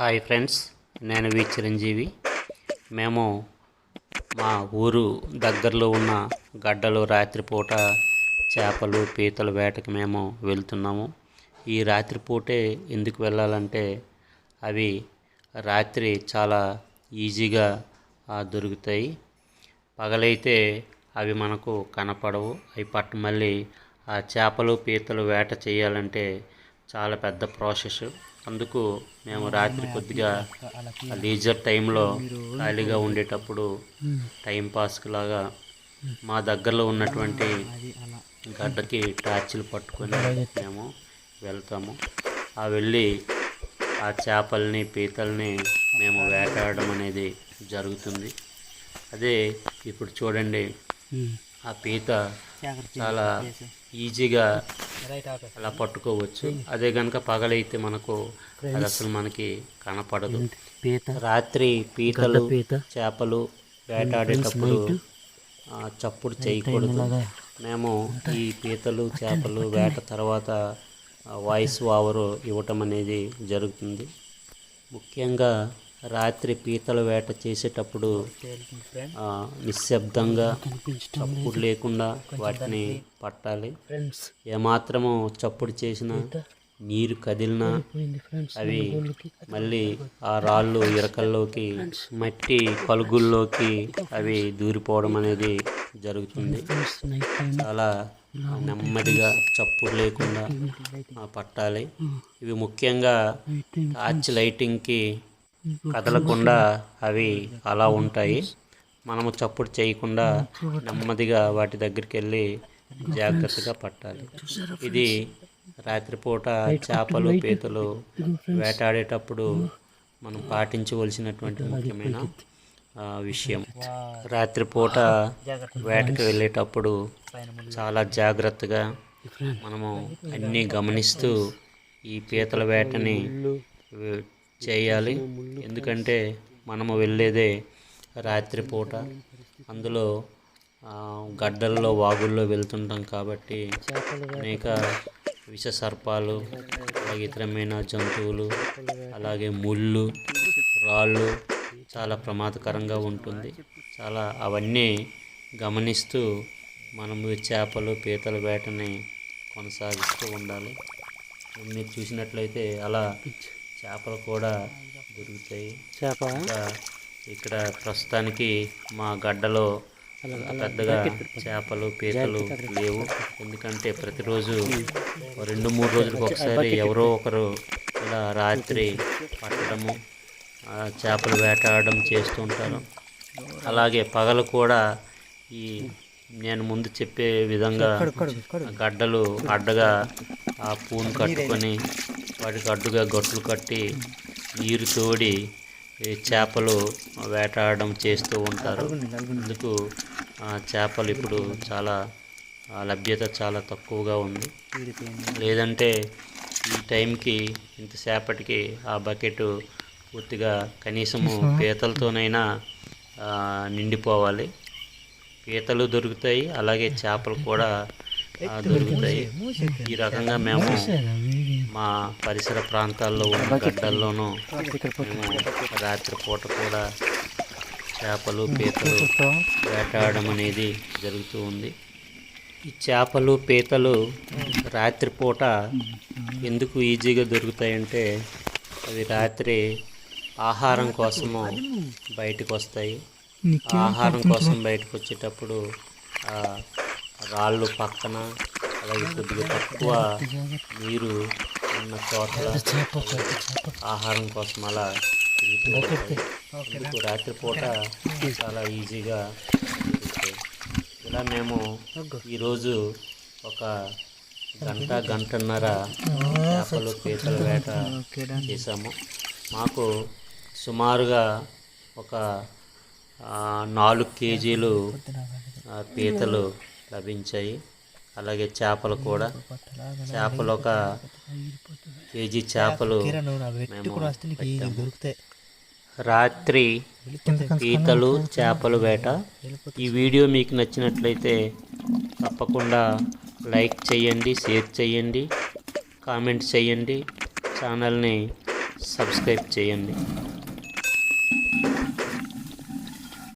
Hi friends నేను వి చిరంజీవి. మేము మా ఊరు దగ్గరలో ఉన్న గడ్డలు రాత్రిపూట చేపలు పీతల వేటకి మేము వెళ్తున్నాము. ఈ రాత్రిపూటే ఎందుకు వెళ్ళాలంటే అవి రాత్రి చాలా ఈజీగా దొరుకుతాయి. పగలైతే అవి మనకు కనపడవు. అవి పట్టు మళ్ళీ ఆ చేపలు పీతలు వేట చేయాలంటే చాలా పెద్ద ప్రాసెస్. అందుకు మేము రాత్రి కొద్దిగా లీజర్ టైంలో ఖాళీగా ఉండేటప్పుడు టైం పాస్కి లాగా మా దగ్గరలో ఉన్నటువంటి గడ్డకి టార్చిలు పట్టుకొని మేము వెళ్తాము. ఆ వెళ్ళి ఆ చేపల్ని పీతల్ని మేము వేటాడడం అనేది జరుగుతుంది. అదే ఇప్పుడు చూడండి ఆ పీత చాలా ఈజీగా అలా పట్టుకోవచ్చు. అదే కనుక పగలైతే మనకు అది అసలు మనకి కనపడదు. పీత? రాత్రి పీతలు పీత. చేపలు వేటాడేటప్పుడు ఆ, చప్పుడు చేయకూడదు. మేము ఈ పీతలు చేపలు వేట తర్వాత వాయిస్ ఓవర్ ఇవ్వటం అనేది జరుగుతుంది. ముఖ్యంగా రాత్రి పీతల వేట చేసేటప్పుడు నిశ్శబ్దంగా చప్పుడు లేకుండా వాటిని పట్టాలి. ఏమాత్రము చప్పుడు చేసినా నీరు కదిలినా అవి మళ్ళీ ఆ రాళ్ళు ఇరకల్లోకి మట్టి కలుగుల్లోకి అవి దూరిపోవడం అనేది జరుగుతుంది. చాలా నెమ్మదిగా చప్పుడు లేకుండా పట్టాలి. ఇవి ముఖ్యంగా టార్చ్ లైటింగ్కి కదలకుండా అవి అలా ఉంటాయి. మనము చప్పుడు చేయకుండా నెమ్మదిగా వాటి దగ్గరికి వెళ్ళి జాగ్రత్తగా పట్టాలి. ఇది రాత్రిపూట చేపలు పీతలు వేటాడేటప్పుడు మనం పాటించవలసినటువంటి ముఖ్యమైన విషయం. రాత్రిపూట వేటకు వెళ్ళేటప్పుడు చాలా జాగ్రత్తగా మనము అన్నీ గమనిస్తూ ఈ పీతల వేటని చేయాలి. ఎందుకంటే మనము వెళ్ళేదే రాత్రిపూట అందులో గడ్డల్లో వాగుల్లో వెళ్తుంటాం కాబట్టి అనేక విష సర్పాలు అలాగే ఇతరమైన జంతువులు అలాగే ముళ్ళు రాళ్ళు చాలా ప్రమాదకరంగా ఉంటుంది. చాలా అవన్నీ గమనిస్తూ మనము చేపలు పీతల వేటని కొనసాగిస్తూ ఉండాలి. మీరు చూసినట్లయితే అలా చేపలు కూడా దొరుకుతాయి. చేప? ఇంకా ఇక్కడ ప్రస్తుతానికి మా గడ్డలో పెద్దగా చేపలు పీతలు లేవు. ఎందుకంటే ప్రతిరోజు రెండు మూడు రోజులకు ఒకసారి ఎవరో ఒకరు ఇలా రాత్రి పట్టడము చేపలు వేటాడడం చేస్తూ ఉంటారు. అలాగే పగలు కూడా ఈ నేను ముందు చెప్పే విధంగా గడ్డలు అడ్డగా ఆ పూను కట్టుకొని వాటికి అడ్డుగా గట్లు కట్టి నీరు తోడి ఈ చేపలు వేటాడడం చేస్తూ ఉంటారు. అందుకు ఆ చేపలు ఇప్పుడు చాలా లభ్యత చాలా తక్కువగా ఉంది. లేదంటే ఈ టైంకి ఇంతసేపటికి ఆ బకెట్ పూర్తిగా కనీసము పీతలతోనైనా నిండిపోవాలి. పీతలు దొరుకుతాయి అలాగే చేపలు కూడా దొరుకుతాయి. ఈ రకంగా మేము మా పరిసర ప్రాంతాల్లో ఉన్న గడ్డల్లోనూ రాత్రిపూట కూడా చేపలు పీతలు వేటాడడం అనేది జరుగుతూ ఉంది. ఈ చేపలు పీతలు రాత్రిపూట ఎందుకు ఈజీగా దొరుకుతాయంటే అవి రాత్రి ఆహారం కోసము బయటకు వస్తాయి ఆహారం కోసం బయటకు వచ్చేటప్పుడు ఆ రాళ్ళు పక్కన అలాగే కొద్దిగా తక్కువ నీరు ఉన్న చోట్ల ఆహారం కోసం అలా తిరుగుతూ రాత్రిపూట చాలా ఈజీగా. ఇలా మేము ఈరోజు ఒక గంట గంటన్నర చేపలు పీతల వేట చేశాము. మాకు సుమారుగా ఒక నాలుగు కేజీలు పీతలు లభించాయి. అలాగే చేపలు కూడా. చేపలు ఒక కేజీ చేపలు దొరుకుతాయి రాత్రి పీతలు చేపలు వేట. ఈ వీడియో మీకు నచ్చినట్లయితే తప్పకుండా లైక్ చేయండి షేర్ చేయండి కామెంట్ చేయండి ఛానల్ని సబ్స్క్రైబ్ చేయండి.